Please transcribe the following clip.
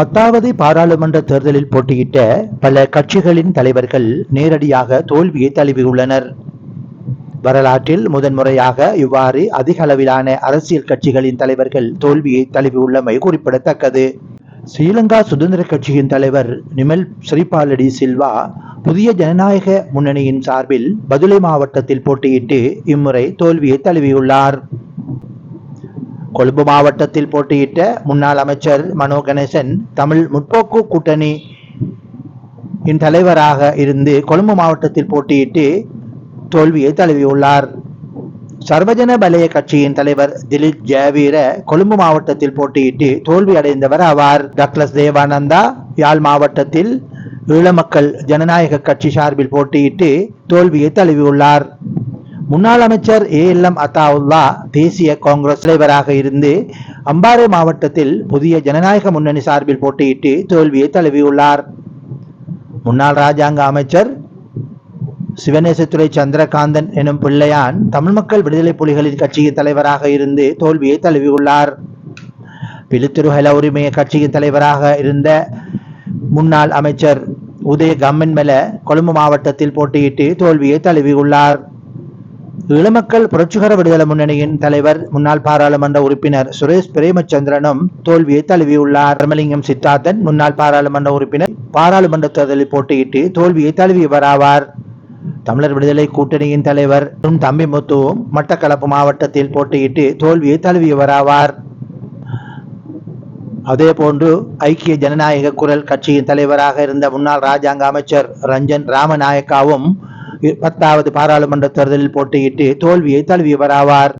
பத்தாவது பாராளுமன்ற தேர்தலில் போட்டியிட்ட பல கட்சிகளின் தலைவர்கள் நேரடியாக தோல்வியை தழுவியுள்ளனர். வரலாற்றில் முதன்முறையாக இவ்வாறு அதிக அளவிலான அரசியல் கட்சிகளின் தலைவர்கள் தோல்வியை தழுவியுள்ளமை குறிப்பிடத்தக்கது. ஸ்ரீலங்கா சுதந்திர கட்சியின் தலைவர் நிமல் ஸ்ரீபாலடி சில்வா புதிய ஜனநாயக முன்னணியின் சார்பில் பதுளை மாவட்டத்தில் போட்டியிட்டு இம்முறை தோல்வியை தழுவியுள்ளார். கொழும்பு மாவட்டத்தில் போட்டியிட்ட முன்னாள் அமைச்சர் மனோ கணேசன் தமிழ் முற்போக்கு கூட்டணி இன் தலைவராக இருந்து கொழும்பு மாவட்டத்தில் போட்டியிட்டு தோல்வியை தழுவியுள்ளார். சர்வஜன பலய கட்சியின் தலைவர் திலீப் ஜெயவீர கொழும்பு மாவட்டத்தில் போட்டியிட்டு தோல்வி அடைந்தவர் ஆவார். டக்ளஸ் தேவானந்தா யாழ் மாவட்டத்தில் ஈழமக்கள் ஜனநாயக கட்சி சார்பில் போட்டியிட்டு தோல்வியை தழுவியுள்ளார். முன்னாள் அமைச்சர் ஏ எல் எம் அத்தாவுல்லா தேசிய காங்கிரஸ் தலைவராக இருந்து அம்பாறை மாவட்டத்தில் புதிய ஜனநாயக முன்னணி சார்பில் போட்டியிட்டு தோல்வியை தழுவியுள்ளார். முன்னாள் ராஜாங்க அமைச்சர் சிவநேசத்துறை சந்திரகாந்தன் எனும் பிள்ளையான் தமிழ் மக்கள் விடுதலை புலிகளின் கட்சியின் தலைவராக இருந்து தோல்வியை தழுவியுள்ளார். பிலுத்துரு உரிமைய கட்சியின் தலைவராக இருந்த முன்னாள் அமைச்சர் உதய கம்மன்மல கொழும்பு மாவட்டத்தில் போட்டியிட்டு தோல்வியை தழுவியுள்ளார். இளமக்கள் புரட்சிகர விடுதலை முன்னணியின் தலைவர் முன்னாள் பாராளுமன்ற உறுப்பினர் சுரேஷ் பிரேமச்சந்திரனும் தோல்வியை தழுவியுள்ளார். ரமலிங்கம் சித்தார்த்தன் முன்னாள் பாராளுமன்ற உறுப்பினர் பாராளுமன்ற தேர்தலில் போட்டியிட்டு தோல்வியை தழுவியவராவார். தமிழர் விடுதலை கூட்டணியின் தலைவர் தம்பி முத்துவும் மட்டக்களப்பு மாவட்டத்தில் போட்டியிட்டு தோல்வியை தழுவியவராவார். அதேபோன்று ஐக்கிய ஜனநாயக குரல் கட்சியின் தலைவராக இருந்த முன்னாள் ராஜாங்க அமைச்சர் ரஞ்சன் ராமநாயக்காவும் பத்தாவது பாராளுமன்ற தேர்தலில் போட்டியிட்டு தோல்வியை தழுவியவராவார்